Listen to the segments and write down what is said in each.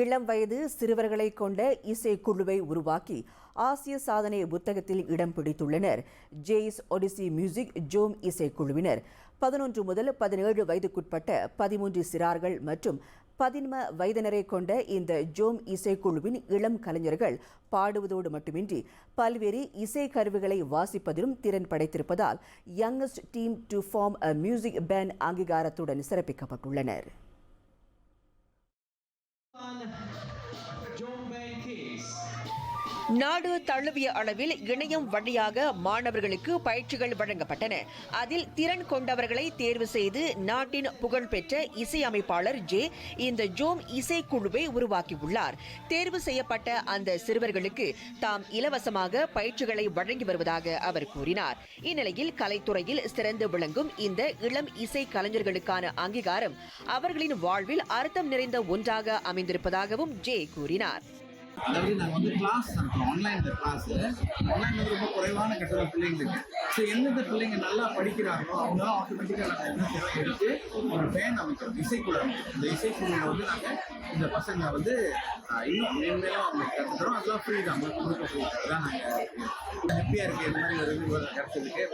இளம் வயது சிறுவர்களை கொண்ட இசைக்குழுவை உருவாக்கி ஆசிய சாதனை புத்தகத்தில் இடம் பிடித்துள்ளனர். ஜேஸ் ஒடிசி மியூசிக் ஜோம் இசைக்குழுவினர் பதினொன்று முதல் பதினேழு வயதுக்குட்பட்ட பதிமூன்று சிறார்கள் மற்றும் பதின்ம வயதினரை கொண்ட இந்த ஜோம் இசைக்குழுவின் இளம் கலைஞர்கள் பாடுவதோடு மட்டுமின்றி பல்வேறு இசை கருவிகளை வாசிப்பதிலும் திறன் படைத்திருப்பதால் youngest team to form a music band அங்கீகாரத்துடன் சிறப்பிக்கப்பட்டுள்ளனர். semana. நாடு தழுவிய அளவில் இணையம் வழியாக மாணவர்களுக்கு பயிற்சிகள் வழங்கப்பட்டன. அதில் திறன் கொண்டவர்களை தேர்வு செய்து நாட்டின் புகழ்பெற்ற இசையமைப்பாளர் ஜே இந்த ஜோம் இசைக்குழுவை உருவாக்கியுள்ளார். தேர்வு செய்யப்பட்ட அந்த சிறுவர்களுக்கு தாம் இலவசமாக பயிற்சிகளை வழங்கி வருவதாக அவர் கூறினார். இந்நிலையில் கலைத்துறையில் சிறந்து விளங்கும் இந்த இளம் இசை கலைஞர்களுக்கான அங்கீகாரம் அவர்களின் வாழ்வில் அர்த்தம் நிறைந்த ஒன்றாக அமைந்திருப்பதாகவும் ஜே கூறினார். அதாவது நாங்கள் வந்து கிளாஸ் நடத்துறோம் ஆன்லைனில் கிளாஸு ஆன்லைன் வந்து ரொம்ப குறைவான கட்டணம் பிள்ளைங்களுக்கு ஸோ எந்தெந்த பிள்ளைங்க நல்லா படிக்கிறாங்களோ அவங்க ஆட்டோமேட்டிக்காக நாங்கள் என்ன செய்யறோம் எடுத்து ஒரு பேன் அமைக்கிறோம். இசைக்குழு இந்த இசைக்குழுவில் வந்து நாங்கள் இந்த பசங்க வந்து இன்னும் மேன்மேலும் அவங்களுக்கு கற்றுக்கிறோம் அதெல்லாம் ஃப்ரீ தான். அவங்களுக்கு கொடுக்க ஃப்ரீ தான். நாங்கள் ஹாப்பியாக இருக்குது இந்த மாதிரி ஒரு கற்றுக்கிட்டே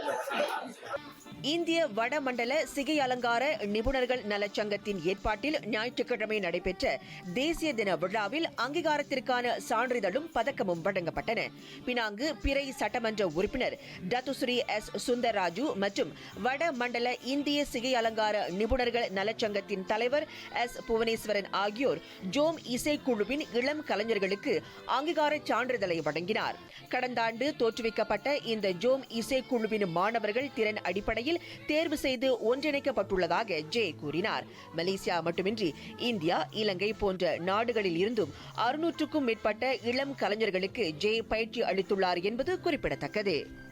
இந்திய வடமண்டல சிகை அலங்கார நிபுணர்கள் நலச்சங்கத்தின் ஏற்பாட்டில் ஞாயிற்றுக்கிழமை நடைபெற்ற தேசிய தின விழாவில் அங்கீகாரத்திற்கான சான்றிதழும் பதக்கமும் வழங்கப்பட்டன. பினாங்கு பிறை சட்டமன்ற உறுப்பினர் டத்துஸ்ரீ எஸ். சுந்தர்ராஜு மற்றும் வடமண்டல இந்திய சிகை அலங்கார நிபுணர்கள் நலச்சங்கத்தின் தலைவர் எஸ். புவனேஸ்வரன் ஆகியோர் ஜோம் இசைக்குழுவின் இளம் கலைஞர்களுக்கு அங்கீகார சான்றிதழை வழங்கினார். கடந்த ஆண்டு தோற்றுவிக்கப்பட்ட இந்த ஜோம் இசைக்குழுவின் மாணவர்கள் திறன் அடிப்படையில் அடிப்படையில் தேர்வு செய்து ஒன்றிணைக்கப்பட்டுள்ளதாக ஜே கூறினார். மலேசியா மட்டுமின்றி இந்தியா இலங்கை போன்ற நாடுகளில் இருந்தும் அறுநூற்றுக்கும் மேற்பட்ட இளம் கலைஞர்களுக்கு ஜே பயிற்சி அளித்துள்ளார் என்பது குறிப்பிடத்தக்கது.